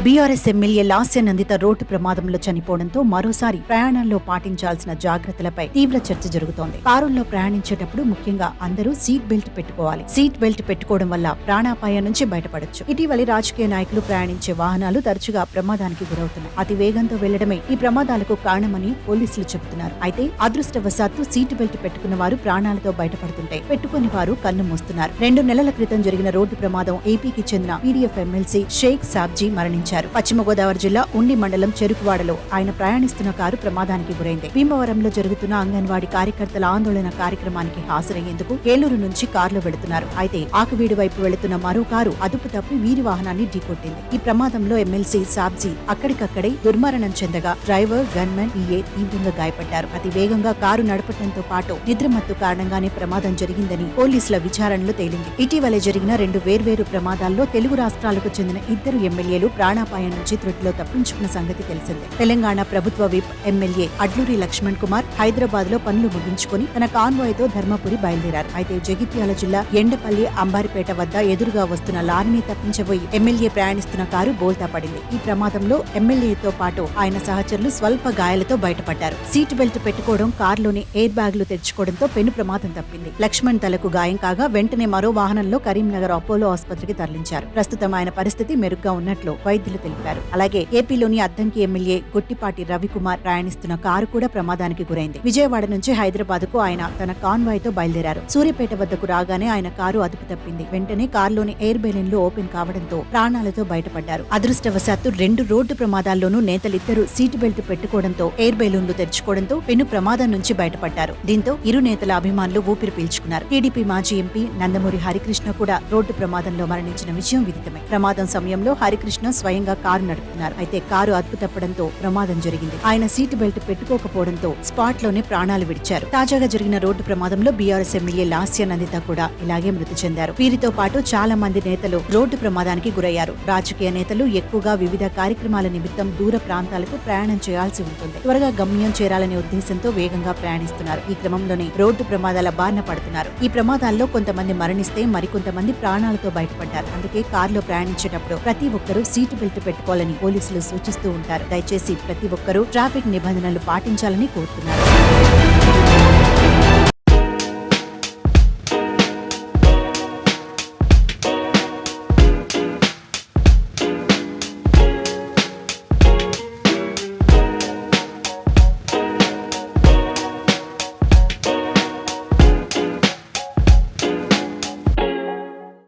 BRS MLA Lasya Nanditha road ప్రమాదంలో చనిపోవడంతో మరోసారి ప్రయాణాల్లో పాటించాల్సిన జాగ్రత్తలపై తీవ్ర చర్చ జరుగుతోంది. కారుల్లో ప్రయాణించేటప్పుడు ముఖ్యంగా అందరూ సీట్ బెల్ట్ పెట్టుకోవాలి. సీట్ బెల్ట్ పెట్టుకోవడం వల్ల ప్రాణాపాయం నుంచి బయటపడొచ్చు. ఇటీవలి రాజకీయ నాయకులు ప్రయాణించే వాహనాలు తరచుగా ప్రమాదానికి గురవుతున్నాయి. అతి వేగంతో వెళ్ళడమే ఈ ప్రమాదాలకు కారణమని పోలీసులు చెబుతున్నారు. అయితే అదృష్టవశాత్తు సీట్ బెల్ట్ పెట్టుకున్న వారు ప్రాణాలతో బయటపడుతుంటే పెట్టుకుని వారు కన్ను మూస్తున్నారు. రెండు నెలల క్రితం జరిగిన రోడ్డు ప్రమాదం ఏపీకి చెందిన పీడీఎఫ్ ఎమ్మెల్సీ షేక్ సాబ్జీ మరణించారు. పశ్చిమ గోదావరి జిల్లా ఉండి మండలం చెరుకువాడలో ఆయన ప్రయాణిస్తున్న కారు ప్రమాదానికి గురైంది. భీమవరంలో జరుగుతున్న అంగన్వాడీ కార్యకర్తల ఆందోళన కార్యక్రమానికి హాజరయ్యేందుకు ఏలూరు నుంచి కారులో వెళుతున్నారు. అయితే ఆకువీడు వైపు వెళుతున్న మరో కారు అదుపు తప్పి వీరి వాహనాన్ని ఢీకొట్టింది. ఈ ప్రమాదంలో ఎమ్మెల్సీ సాబ్జీ అక్కడికక్కడే దుర్మరణం చెందగా డ్రైవర్ గన్మెన్ ఈఏ తీవ్రంగా గాయపడ్డారు. అతి వేగంగా కారు నడపడంతో పాటు నిద్రమత్తు కారణంగానే ప్రమాదం జరిగిందని పోలీసుల విచారణలో తేలింది. ఇటీవలే జరిగిన రెండు వేర్వేరు ప్రమాదాల్లో తెలుగు రాష్ట్రాలకు చెందిన ఇద్దరు ఎమ్మెల్యేలు ప్రాణాపాయం నుంచి త్రుటిలో తప్పించుకున్న సంగతి తెలిసిందే. తెలంగాణ ప్రభుత్వ విప్ ఎమ్మెల్యే అడ్లూరి లక్ష్మణ్ కుమార్ హైదరాబాద్లో పనులు ముగించుకుని తన కాన్వాయ్తో ధర్మపురి బయలుదేరారు. అయితే జగిత్యాల జిల్లా ఎండపల్లి అంబారిపేట వద్ద ఎదురుగా వస్తున్న లారీని తప్పించబోయి ఎమ్మెల్యే ప్రయాణిస్తున్న కారు బోల్తా పడింది. ఈ ప్రమాదంలో ఎమ్మెల్యేతో పాటు ఆయన సహచరులు స్వల్ప గాయాలతో బయటపడ్డారు. సీట్ బెల్ట్ పెట్టుకోవడం కారులోని ఎయిర్ బ్యాగులు తెచ్చుకోవడంతో పెను ప్రమాదం తప్పింది. లక్ష్మణ్ తలకు గాయం కాగా వెంటనే మరో వాహనంలో కరీంనగర్ అపోలో ఆసుపత్రికి తరలించారు. ప్రస్తుతం ఆయన పరిస్థితి మెరుగ్గా ఉన్నట్లు వైద్యులు తెలిపారు. అలాగే ఏపీలోని అద్దంకి ఎమ్మెల్యే గొట్టిపాటి రవికుమార్ ప్రయాణిస్తున్న కారు కూడా ప్రమాదానికి గురైంది. విజయవాడ నుంచి హైదరాబాద్కు ఆయన తన కాన్వాయ్తో బయలుదేరారు. సూర్యపేట వద్దకు రాగానే ఆయన కారు అదుపు తప్పింది. వెంటనే కారులోని ఎయిర్ బెలూన్లు ఓపెన్ కావడంతో ప్రాణాలతో బయటపడ్డారు. అదృష్టవశాత్తు రెండు రోడ్డు ప్రమాదాల్లోనూ నేతలిద్దరూ సీటు బెల్ట్ పెట్టుకోవడంతో ఎయిర్ బెలూన్లు తెరుచుకోవడంతో పెను ప్రమాదం నుంచి బయటపడ్డారు. దీంతో ఇరు నేతల అభిమానులు ఊపిరి పీల్చుకున్నారు. టీడీపీ మాజీ ఎంపీ నందమూరి హరికృష్ణ కూడా రోడ్డు ప్రమాదంలో మరణించిన విషయం విదితమే. ప్రమాదం సమయంలో హరికృష్ణ స్వయంగా కారు నడుపుతున్నారు. అయితే కారు అదుపు తప్పడంతో ప్రమాదం జరిగింది. ఆయన సీటు బెల్ట్ పెట్టుకోకపోవడంతో స్పాట్లోనే ప్రాణాలు విడిచారు. తాజాగా జరిగిన రోడ్డు ప్రమాదంలో బీఆర్ఎస్ ఎమ్మెల్యే లాస్య నందిత కూడా ఇలాగే మృతి చెందారు. వీరితో పాటు చాలా మంది నేతలు రోడ్డు ప్రమాదానికి గురయ్యారు. రాజకీయ నేతలు ఎక్కువగా వివిధ కార్యక్రమాల నిమిత్తం దూర ప్రాంతాలకు ప్రయాణం చేయాల్సి ఉంటుంది. త్వరగా గమ్యం చేరాలనే ఉద్దేశంతో వేగంగా ప్రయాణిస్తున్నారు. ఈ క్రమంలోనే రోడ్డు ప్రమాదాల బారిన పడుతున్నారు. ఈ ప్రమాదాల్లో కొంతమంది మరణిస్తే మరికొంతమంది ప్రాణాలతో బయటపడ్డారు. అందుకే కారులో ప్రయాణించేటప్పుడు ప్రతి ఒక్కరూ సీటు బెల్ట్ పెట్టుకోవాలని పోలీసులు సూచిస్తూ ఉంటారు. దయచేసి ప్రతి ఒక్కరూ ట్రాఫిక్ నిబంధనలు పాటించాలని కోరుతున్నారు.